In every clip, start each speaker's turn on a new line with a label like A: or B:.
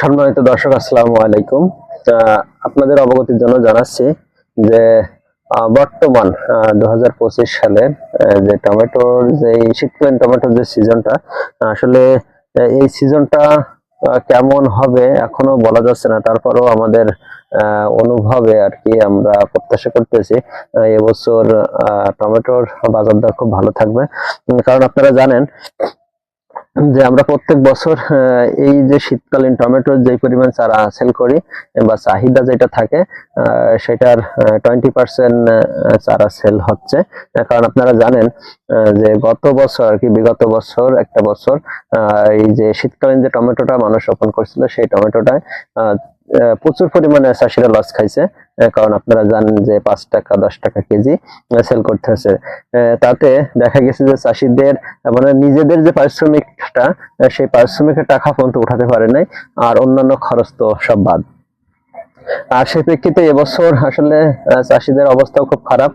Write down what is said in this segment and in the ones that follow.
A: সম্মানিত দর্শক, আসসালামু আলাইকুম। আপনাদের অবগতির জন্য জানাচ্ছি যে বর্তমান দু হাজার পঁচিশ সালে যে টমেটোর যে, শীতকালীন টমেটোর যে সিজনটা আসলে এই সিজনটা কেমন হবে এখনও বলা যাচ্ছে না। তারপরেও আমাদের অনুভবে আর কি আমরা প্রত্যাশা করতেছি এবছর টমেটোর বাজার দর খুব ভালো থাকবে। কারণ আপনারা জানেন যে আমরা প্রত্যেক বছর এই যে শীতকালীন টমেটোর যে পরিমাণ চারা সেল করি বা চাহিদা যেটা থাকে সেটার টোয়েন্টি পার্সেন্ট চারা সেল হচ্ছে। কারণ আপনারা জানেন যে গত বছর আর কি, বিগত বছর, একটা বছর এই যে শীতকালীন যে টমেটোটা মানুষ রোপণ করছিল, সেই টমেটোটায় প্রচুর পরিমাণে চাষিরা লস খাইছে কারণ আপনারা জানেন যে পাঁচ টাকা, দশ টাকা কেজি সেল করতে হচ্ছে। তাতে দেখা গেছে যে চাষিদের মানে নিজেদের যে পারিশ্রমিকটা সেই পারিশ্রমিকের টাকা পর্যন্ত উঠাতে পারে নাই, আর অন্যান্য খরচ তো সব বাদ। আর সেই প্রেক্ষিতে এবছর আসলে চাষিদের অবস্থাও খুব খারাপ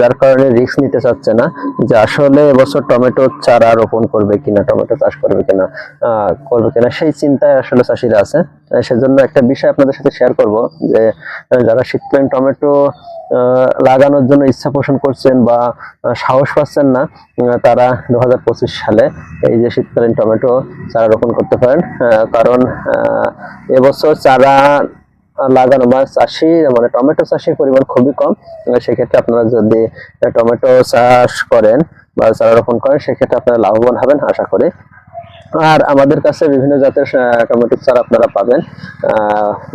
A: যার কারণে রিস্ক নিতে চাচ্ছে না যে আসলে এবছর টমেটো চারা রোপণ করবে কিনা, টমেটো চাষ করবে কিনা করবে কিনা, সেই চিন্তায় আসলে চাষিরা আছে। সেজন্য একটা বিষয় আপনাদের সাথে শেয়ার করব যে যারা শীতকালীন টমেটো লাগানোর জন্য ইচ্ছা পোষণ করছেন বা সাহস পাচ্ছেন না তারা দু হাজার পঁচিশ সালে এই যে শীতকালীন টমেটো চারা রোপণ করতে পারেন। কারণ এবছর চারা লাগানো বা চাষি মানে টমেটো চাষের পরিমাণ খুবই কম সেক্ষেত্রে আপনারা যদি টমেটো চাষ করেন বা চারা রোপণ করেন, সেক্ষেত্রে আপনারা লাভবান হবেন, আশা করি। আর আমাদের কাছে বিভিন্ন জাতের আহ, টমেটো চারা আপনারা পাবেন।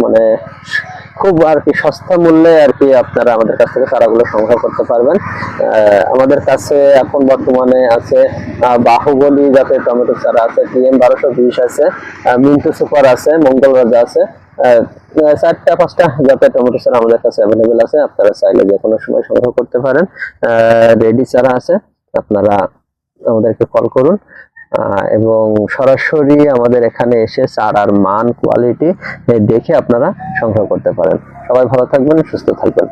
A: মানে খুব আর কি সস্তা মূল্যে আর কি আপনারা আমাদের কাছ থেকে চারাগুলো সংগ্রহ করতে পারবেন। আমাদের কাছে এখন বর্তমানে আছে বাহুবলী জাতের টমেটো চারা আছে টিএম বারোশো বিশ আছে মিন্টু সুপার আছে মঙ্গল রাজা আছে। চারটা পাঁচটা জাতের টমেটো চারা আমাদের কাছে অ্যাভেলেবেল আছে আপনারা চাইলে যে কোনো সময় সংগ্রহ করতে পারেন। রেডি চারা আছে আপনারা আমাদেরকে কল করুন। এবং সরাসরি আমাদের এখানে এসে চারার মান কোয়ালিটি দেখে আপনারা সংগ্রহ করতে পারেন। সবাই ভালো থাকবেন, সুস্থ থাকবেন।